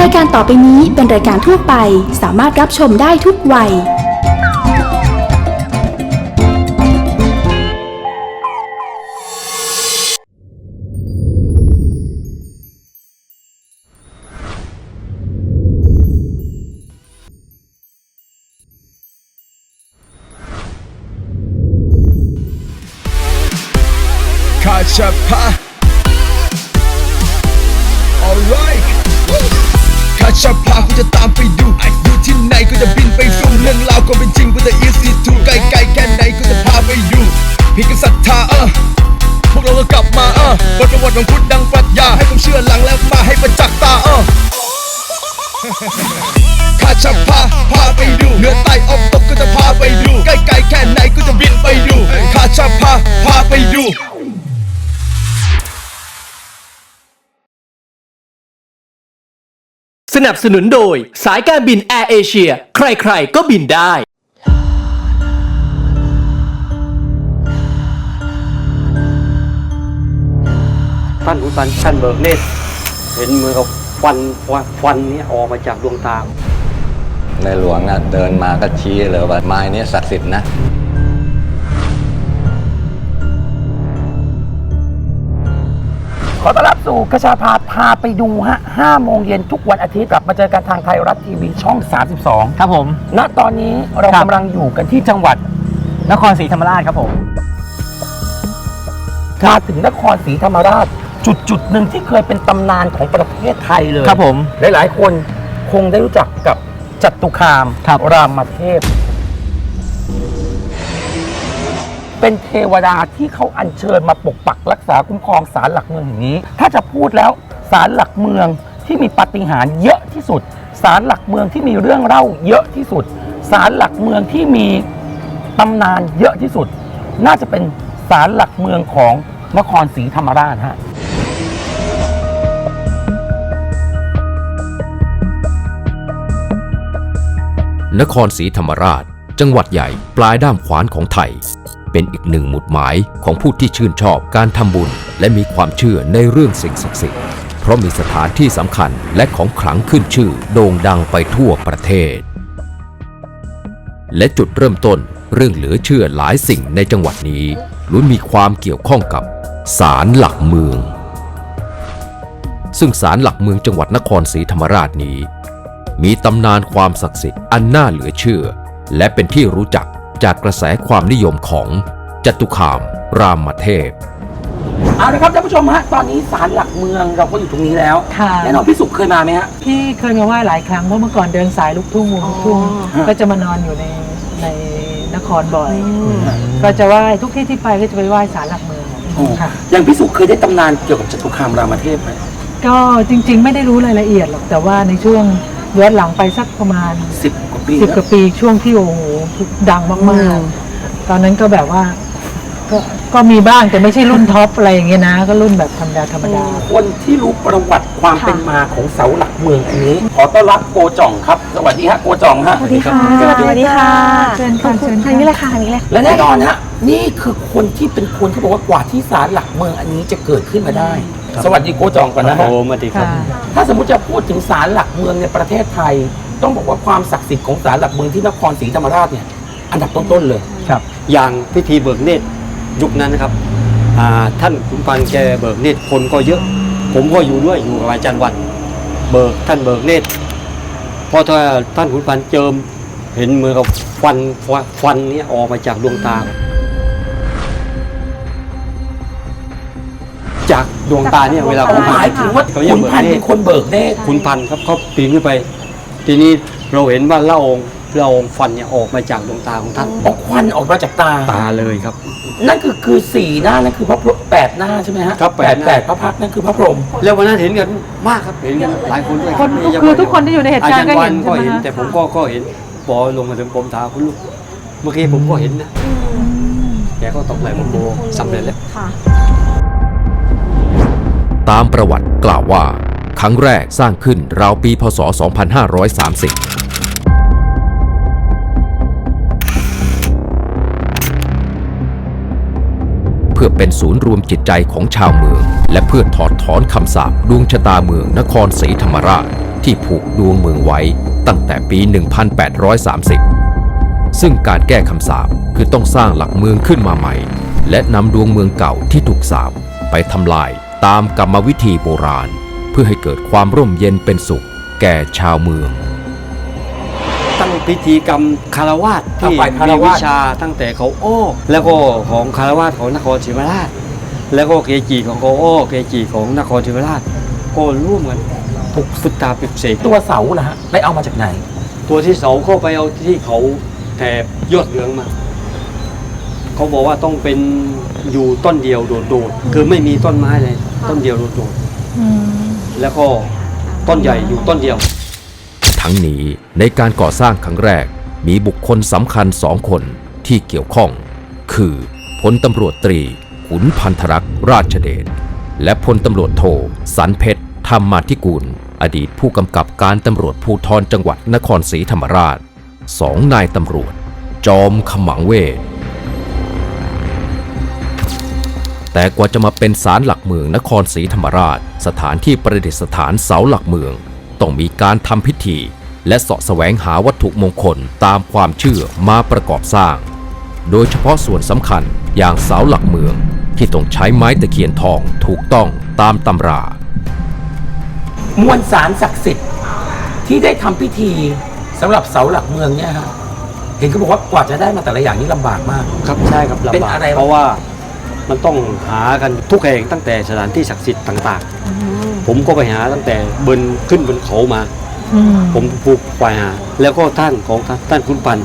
รายการต่อไปนี้เป็นรายการทั่วไปสามารถรับชมได้ทุกวัย คาชาพา คาชาพากูจะตามไปดูอยู่ที่ไหนก็จะบินไปดูเรื่องราวก็เป็นจริงกูจะอีซีทูไกลไกลๆแค่ไหนก็จะพาไปดูพี่ก็ศรัทธาเออพวกเราก็กลับมาเออบทประวัติของพุทธดังปรัชญาให้ความเชื่อหลังแล้วมาให้ประจักษ์ตาเออข้าจะพาพาไปดูเหนือใต้ สนับสนุนโดย สายการบินแอร์เอเชียใครๆก็บินได้ ท่านอุตันท่านเบิกเนตรเห็นเหมือนกับควันควันเนี้ออกมาจากดวงตา ในหลวงน่ะเดินมาก็ชี้เลยว่าไม้นี้ศักดิ์สิทธิ์นะ ขอต้อนรับสู่กระชาพาพาไปดูฮะ5โมงเย็นทุกวันอาทิตย์กลับมาเจอกันทางไทยรัฐทีวีช่อง 32 ครับผม ณ ตอนนี้เราครับ กำลังอยู่กันที่จังหวัดนครศรีธรรมราชครับผม มาถึงนครศรีธรรมราช จุดจุดหนึ่งที่เคยเป็นตำนานของประเทศไทยเลย ครับผม หลาย ๆ คนคงได้รู้จักกับจัตุคามครับ รามเทพ เป็นเทวดาที่เขาอัญเชิญมาปกปักรักษาคุ้มครองศาลหลักเมืองแห่งนี้ ถ้าจะพูดแล้วศาลหลักเมืองที่มีปาฏิหาริย์เยอะที่สุดศาลหลักเมืองที่มีเรื่องเล่าเยอะที่สุดศาลหลักเมืองที่มีตำนานเยอะที่สุด น่าจะเป็นศาลหลักเมืองของนครศรีธรรมราชฮะนครศรีธรรมราช จังหวัดใหญ่ปลายด้ามขวานของไทย เป็นอีกหนึ่งหมุดหมายของผู้ที่ชื่นชอบการทำบุญ และมีความเชื่อในเรื่องสิ่งศักดิ์สิทธิ์เพราะมีสถานที่สำคัญและของขลังขึ้นชื่อโด่งดังไปทั่วประเทศ และจุดเริ่มต้นเรื่องเหลือเชื่อหลายสิ่งในจังหวัดนี้ล้วนมีความเกี่ยวข้องกับศาลหลักเมือง ซึ่งศาลหลักเมืองจังหวัดนครศรีธรรมราชนี้ มีตำนานความศักดิ์สิทธิ์อันน่าเหลือเชื่อ และเป็นที่รู้จัก จากกระแสความนิยมของจตุคามรามเทพ เอาละครับท่านผู้ชมฮะตอนนี้ศาลหลักเมืองเราก็อยู่ตรงนี้แล้วค่ะ แน่นอนพี่สุขเคยมาไหมฮะ พี่เคยมาไหว้หลายครั้งเพราะเมื่อก่อนเดินสายลูกทุ่งวงลูกทุ่งอ๋อ ก็จะมานอนอยู่ในในนครบ่อย ก็จะไหว้ทุกที่ที่ไปก็จะไปไหว้ศาลหลักเมืองค่ะ อย่างพี่สุเคยได้ตำนานเกี่ยวกับจตุคามรามเทพไหมก็จริงๆ ไม่ได้รู้รายละเอียดหรอกแต่ว่าในช่วงย้อนหลังไปสักประมาณสิบกว่า ปีสิบแล้วกว่าปีช่วงที่โอ้โหดังมากๆ ตอนนั้นก็แบบว่า ก็ก็มีบ้างแต่ไม่ใช่รุ่นท็อปอะไรอย่างเงี้ยนะ ก็รุ่นแบบธรรมดาธรรมดาคนที่รู้ประวัติความเป็นมาของเสาหลักเมืองอันนี้ ขอต้อนรับโกจ่องครับ สวัสดีฮะโกจ่องฮะสวัสดีค่ะสวัสดีค่ะเชิญค่ะเชิญค่ะทางนี้เลยค่ะทางนี้เลยค่ะและแน่นอนฮะนี่คือคนที่เป็นคนที่บอกว่ากว่าที่ศาลหลักเมืองอันนี้จะเกิดขึ้นมาได้ สวัสดีโกจ่องก่อนนะฮะโอ้มาดีครับค่ะถ้าสมมติจะพูดถึงศาลหลักเมืองในประเทศไทย ต้องบอกว่าความศักดิ์สิทธิ์ของศาลหลักเมืองที่นครศรีธรรมราชเนี่ย อันดับต้นๆเลยอย่างพิธีเบิกเนตรยุคนั้นนะครับอ่าท่านขุนพันธ์แกเบิกเนตรคนก็เยอะ ผมก็อยู่ด้วยอยู่กับอาจารย์วันเบิกท่านเบิกเนตรพอถ้าท่านขุนพันธ์เจิมเห็นเหมือนกับควันควันเนี้ออกมาจากดวงตา จากดวงตาเนี่ยเวลาเขาหมายถึงว่าเขาขุยังนเบิกพันธ์เนเป็ตนรคนเบิกเนตร ขุนพันธ์ครับเขาปีนขึ้นไป ทีนี้เราเห็นว่าละอองละอองฟันเนี่ยออกมาจากดวงตาของท่านเอาควันออกมาจากตา ตาเลยครับ นั่นคือคือสี่หน้านั่นคือพระพรหมแปดหน้าใช่ไหมฮะครับแปแปดดหน้า แปดพระพักตร์นั่นคือพระพรหมแล้ววันนั้นเห็นกันมากครับเห็นกันหลายคนด้วยคนรับคือทุกคนที่อยู่ในเหตุการณ์ก็เห็นอาจารย์วันก็เห็นใช่ไหมคะแต่ผมก็ก็เห็นพอลงมาถึงผมถามคุณลูกเมื่อกี้ผมก็เห็นนะแกก็ตกไหลผมโบสำเร็จแล้วตามประวัติกล่าวว่า ครั้งแรกสร้างขึ้นราวปีพศ 2530เพื่อเป็นศูนย์รวมจิตใจของชาวเมือง และเพื่อถอดถอนคำสาปดวงชะตาเมืองนครศรีธรรมราช ที่ผูกดวงเมืองไว้ตั้งแต่ปี 1830 ซึ่งการแก้คำสาปคือต้องสร้างหลักเมืองขึ้นมาใหม่ และนำดวงเมืองเก่าที่ถูกสาปไปทำลายตามกรรมวิธีโบราณ พื่อให้เกิดความร่มเย็นเป็นสุข แก่ชาวเมือง ตั้งพิธีกรรมคารวาสที่อะฝ่ายคารมีวาสวิชาตั้งแต่เขาอ้อแล้วก็ของคารวาสของนครศรีธรรมราช แล้วก็เกจิของเขาอ้อเกจิของนครศรีธรรมราชก็ร่วมกันปลุกฝึกตาปลุกเสกตัวเสาล่ะฮะไปเอามาจากไหน ตัวที่เสาก็ไปเอาที่เขาแถบยอดเหลืองมาเขาบอกว่าต้องเป็นอยู่ต้นเดียวโดดๆคือไม่มีต้นไม้เลยต้นเดียวโดดๆ แล้วก็ต้นใหญ่อยู่ต้นเดียว ทั้งนี้ในการก่อสร้างครั้งแรกมีบุคคลสำคัญสองคนที่เกี่ยวข้อง คือพลตำรวจตรี ขุนพันธรักษ์ราชเดชและพลตำรวจโทสันเพชรธรรมาธิกุล อดีตผู้กำกับการตำรวจภูธรจังหวัดนครศรีธรรมราชสองนายตำรวจ จอมขมังเวทแต่กว่าจะมาเป็นศาลหลักเมืองนครศรีธรรมราช สถานที่ประดิษฐานเสาหลักเมือง ต้องมีการทำพิธี และเสาะแสวงหาวัตถุมงคลตามความเชื่อมาประกอบสร้าง โดยเฉพาะส่วนสำคัญอย่างเสาหลักเมืองที่ต้องใช้ไม้ตะเคียนทองถูกต้องตามตำรา มวลสารศักดิ์สิทธิ์ที่ได้ทำพิธีสำหรับเสาหลักเมืองเนี่ยฮะเห็นเขาบอกว่ากว่าจะได้มาแต่ละอย่างนี้ลำบากมาก ครับใช่ครับลำเป็นบากอะไรวะ เพราะว่า มันต้องหากันทุกแห่งตั้งแต่สถานที่ศักดิ์สิทธิ์ต่างๆ ผมก็ไปหาตั้งแต่บนขึ้นบนเขามา ผมปลูกไปหา แล้วก็ท่านของท่านท่านคุณปัน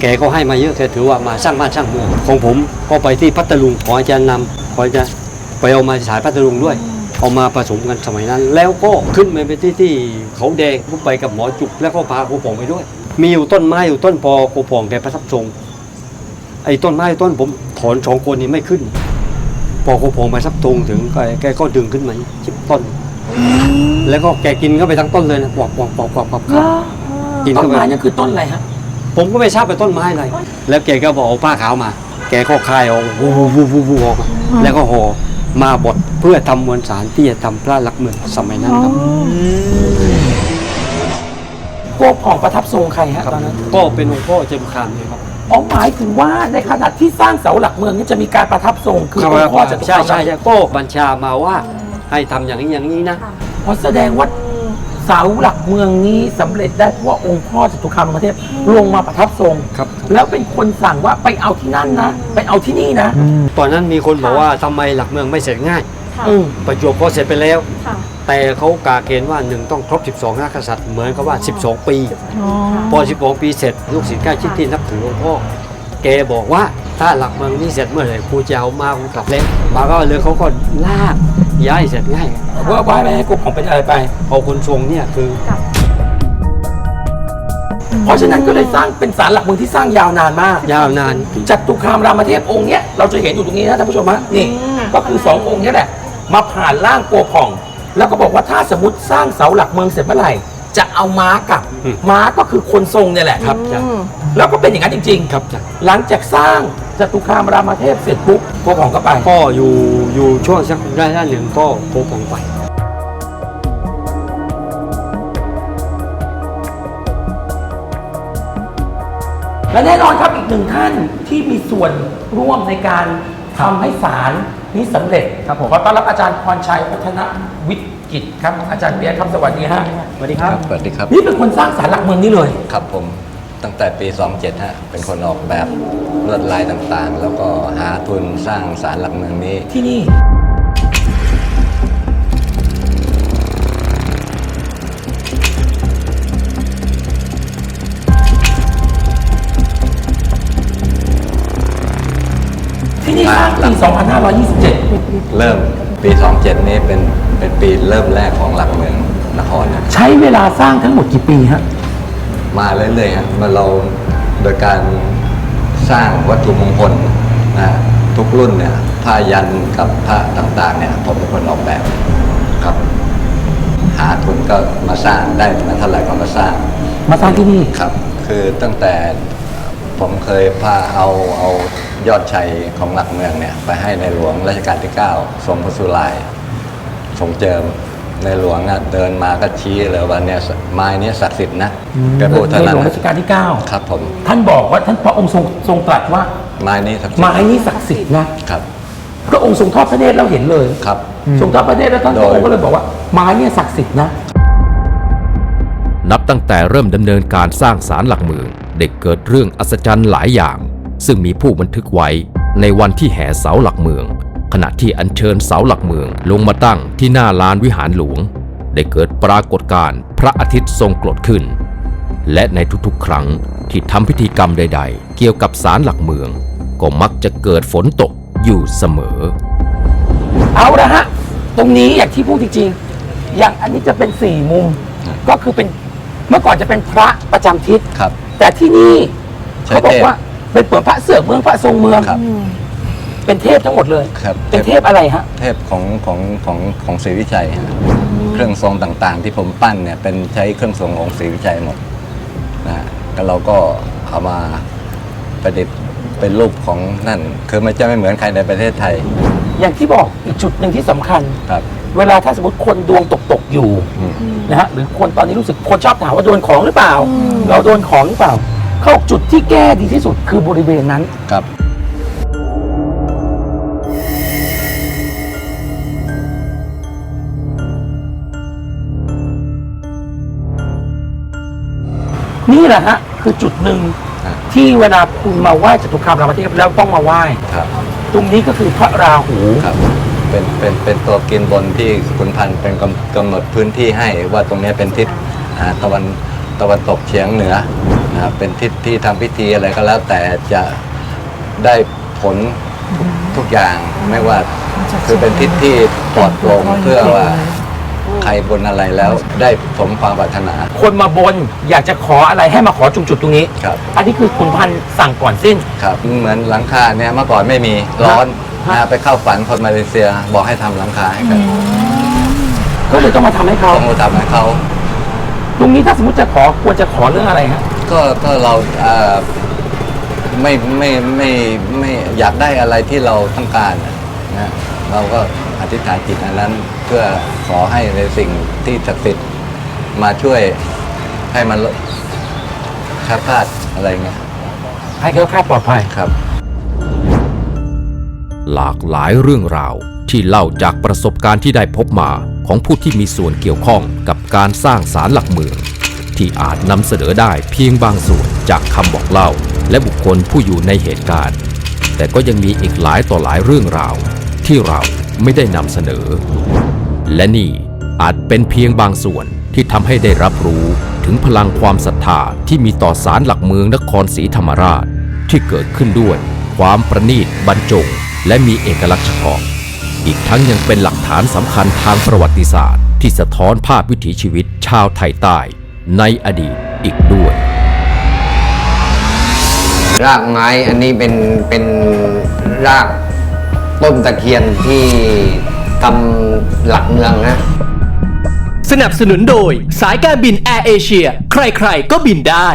แกก็ให้มาเยอะแกถือว่ามาสร้างบ้านสร้างเมืองของผมก็ไปที่พัทลุงขออาจารย์นำขออาจารย์ไปเอามาสายพัทลุงด้วยเอามาผสมกันสมัยนั้น แล้วก็ขึ้นไปเป็นที่ที่เขาแดงผมไปกับหมอจุก แล้วก็พาครูปองไปด้วย มีอยู่ต้นไม้อยู่ต้นปอครูปองแกประทับทรงไอ้ต้นไม้ต้นผมถอนสองคนนี้ไม่ขึ้น พอครูปองไปสักทงถึงแกแกก็ดึงขึ้นมาชิบต้น แล้วก็แกกินเข้าไปทั้งต้นเลยนะปอกปอกปอกปอกปอกกินต้นเข้าไปไม้เนี่ยคือต้นอะไรฮะผมก็ไม่ทราบเป็นต้นไม้อะไรแล้วแกก็บอกเอาผ้าขาวมา แกก็คลายออกวูวูวูวูวูออกมาแล้วก็ห่อมาบดเพื่อทำมวลสารที่จะทำพระลักษณ์เมืองสมัยนั้นครับโกผ่องประทับทรงใครฮะครับตอนนั้นก็เป็นองค์พ่อเจมส์คามเนี่ยครับ อ๋อหมายถึงว่าในขณะที่สร้างเสาหลักเมืองนี่จะมีการประทับทรงคือองค์พ่อจะถูกใช่ใช่ใช่ก็บัญชามาว่าให้ทำอย่างนี้อย่างนี้นะ เพราะแสดงว่าเสาหลักเมืองนี้สำเร็จได้เพราะว่าองค์พ่อจตุคามรามเทพลงมาประทับทรง ครับ แล้วเป็นคนสั่งว่าไปเอาที่นั่นนะไปเอาที่นี่นะตอนนั้นมีคนบอกว่าทำไมหลักเมืองไม่เสร็จง่ายอืมประจวบก็เสร็จไปแล้ว ค่ะ แต่เขากาเกณฑ์ว่าหนึ่งต้องครบ 12 นักษัตริย์เหมือนกับว่า 12 ปี พอ 12 ปีเสร็จ ลูกศิษย์ใกล้ชิดที่นับถือหลวงพ่อแกบอกว่าถ้าหลักเมืองนี้เสร็จเมื่อไหร่ครูจะเอามาครูกลับแล้วมาก็เลยเขาก็ลากย้ายเสร็จง่ายว่าว่าไม่ให้โกผ่องเป็นอะไรไปเอาคนทรงเนี่ยคือ เพราะฉะนั้นก็เลยสร้างเป็นศาลหลักเมืองที่สร้างยาวนานมากยาวนาน จัตุคามรามเทพองค์เนี้ยเราจะเห็นอยู่ตรงนี้นะท่านผู้ชมฮะนี่ ก็คือสององค์เนี้ยแหละมาผ่านร่างโกผ่อง แล้วก็บอกว่าถ้าสมมติสร้างเสาหลักเมืองเสร็จเมื่อไหร่ จะเอาม้ากลับ อืม ม้าก็คือคนทรงเนี่ยแหละครับจ้ะแล้วก็เป็นอย่างนั้นจริง ๆ ครับจ้ะหลังจากสร้างจตุคามรามเทพเสร็จปุ๊บโกผ่องก็ไป ก็อยู่อยู่ช่วงสักได้ด้านหนึ่งก็โคปองไป และแน่นอนครับอีกหนึ่งท่านที่มีส่วนร่วมในการทำให้ศาล นี้สำเร็จครับผม ขอต้อนรับอาจารย์พรชัยพัฒนวิกิตครับ อาจารย์เบียร์ครับสวัสดีฮะสวัสดีครับสวัสดีครับ นี่เป็นคนสร้างศาลหลักเมืองนี้เลย ครับผม ตั้งแต่ปี 27 ฮะ เป็นคนออกแบบลวดลายต่างๆ แล้วก็หาทุนสร้างศาลหลักเมืองนี้ ที่นี่ นี่สร้างปี2527 เริ่มปี 27 นี้เป็นเป็นปีเริ่มแรกของหลักเมืองนครนะใช้เวลาสร้างทั้งหมดกี่ปีฮะ มาเรื่อยๆฮะมาเราโดยการสร้างวัตถุมงคลนะทุกรุ่นเนี่ยผ้ายันกับพระต่างๆเนี่ยผมเป็นคนออกแบบครับ หาทุนก็มาสร้างได้มาเท่าไหร่ก็มาสร้าง มาสร้างที่นี่ ครับ คือตั้งแต่ ผมเคยพาเอาเอายอดชัยของหลักเมืองเนี่ยไปให้ในหลวงรัชกาลที่ 9 ทรงพระสุรายทรงเจิมในหลวงอะเดินมาก็ชี้เลยว่าเนี่ยไม้เนี้ศักดิ์สิทธิ์นะแกพูดเท่าในนั้หนลวงนะรัชกาลที่ครับผม9ท่านบอกว่าท่านพระองค์ทรงทรงตรัสว่า ไม้นี้ศักดิ์สิทไม้ธิ์นี้ศักดิ์สิทธิ์นะครับพระองค์ทรงทอดพระเนตรแล้วเห็นเลยครับ ทรงทอดพระเนตรแล้วท่านโดพยระองค์ก็เลยบอกว่าไม้เนี่ยศักดิ์สิทธิ์นะ นับตั้งแต่เริ่มดำเนินการสร้างศาลหลักเมือง ได้เกิดเรื่องอัศจรรย์หลายอย่าง ซึ่งมีผู้บันทึกไว้ในวันที่แห่เสาหลักเมือง ขณะที่อัญเชิญเสาหลักเมืองลงมาตั้งที่หน้าลานวิหารหลวง ได้เกิดปรากฏการณ์พระอาทิตย์ทรงกรดขึ้น และในทุกๆ ครั้งที่ทำพิธีกรรมใด ๆ เกี่ยวกับศาลหลักเมือง ก็มักจะเกิดฝนตกอยู่เสมอ เอาละฮะ ตรงนี้อย่างที่พูดจริงๆ อย่างอันนี้จะเป็นสี่มุม ก็คือเป็นเมื่อก่อนจะเป็นพระประจำทิศครับ แต่ที่นี่ใช้เขาบอเทกพว่าเป็นเปิดพระเสือกเมืองพระทรงเมืองครับ เป็นเทพทั้งหมดเลยครับเป็นเทพอะไรฮะ เทพของของของของศรีวิชัยฮะเครื่องทรงต่างๆ ที่ผมปั้นเนี่ยเป็นใช้เครื่องทรงของศรีวิชัยหมดนะฮะก็เราก็เอามาประดิษฐ์เป็นรูปของนั่น คือมันจะไม่เหมือนใครในประเทศไทย อย่างที่บอกอีกจุดหนึ่งที่สำคัญ ครับ เวลาถ้าสมมติคนดวงตกตกๆอยู่อืมนะฮะหรือคนตอนนี้รู้สึกคนชอบถามว่าโดนของหรือเปล่า เราโดนของหรือเปล่า เขาบอกจุดที่แก้ดีที่สุดคือบริเวณนั้น ครับ นี่แหละฮะคือจุดหนึ่งครับ ที่เวลาคุณมาไหว้จตุคามรามเทพแล้วต้องมาไหว้ ครับ ตรงนี้ก็คือพระราหู ครับ เป็นเป็นเป็นตัวกินบนที่คุณพันธุ์เป็นกำกำหนดพื้นที่ให้ว่าตรงเนี้ยเป็นทิศอ่าตะวันตะวันตกเฉียงเหนือนะครับเป็นทิศที่ทำพิธีอะไรก็แล้ว แต่จะได้ผลทุกทุกอย่างไม่ว่าคือเป็นทิศที่ปลอดโปร่งเพื่อว่าใครบนอะไรแล้วได้สมความปรารถนาคนมาบนอยากจะขออะไรให้มาขอจุงจุดตรงนี้ ครับ อันนี้คือคุณพันธ์สั่งก่อนสิ้น ครับเหมือนหลังคาเนี่ยเมื่อก่อนไม่มีร้อน นะไปเข้าฝันคนมาเลเซียบอกให้ทำหลังคาให้กันก็เลยต้องมาทำให้เขาต้องมาทำให้เขาตรงนี้ถ้าสมมติจะขอควรจะขอเรื่องอะไรฮะก็ก็เราเอ่อไม่ไม่ไม่ไม่อยากได้อะไรที่เราต้องการน่ะนะเราก็อธิษฐานจิตอันนั้นเพื่อขอให้ในสิ่งที่ศักดิ์สิทธิ์มาช่วยให้มันคลาดพลาดอะไรเงี้ยให้เขาคลาดปลอดภัยครับ หลากหลายเรื่องราว ที่เล่าจากประสบการณ์ที่ได้พบมาของผู้ที่มีส่วนเกี่ยวข้องกับการสร้างศาลหลักเมือง ที่อาจนำเสนอได้เพียงบางส่วนจากคำบอกเล่า และบุคคลผู้อยู่ในเหตุการณ์ แต่ก็ยังมีอีกหลายต่อหลายเรื่องราว ที่เราไม่ได้นำเสนอ และนี่อาจเป็นเพียงบางส่วนที่ทำให้ได้รับรู้ถึงพลังความศรัทธาที่มีต่อศาลหลักเมืองนครศรีธรรมราช ที่เกิดขึ้นด้วยความประณีตบรรจง และมีเอกลักษณ์เฉพาะ อีกทั้งยังเป็นหลักฐานสำคัญทางประวัติศาสตร์ ที่สะท้อนภาพวิถีชีวิตชาวไทยใต้ในอดีตอีกด้วย รากไม้อันนี้เป็นเป็นรากต้นตะเคียนที่ทำหลักเมืองนะ สนับสนุนโดยสายการบินแอร์เอเชีย ใครๆ ก็บินได้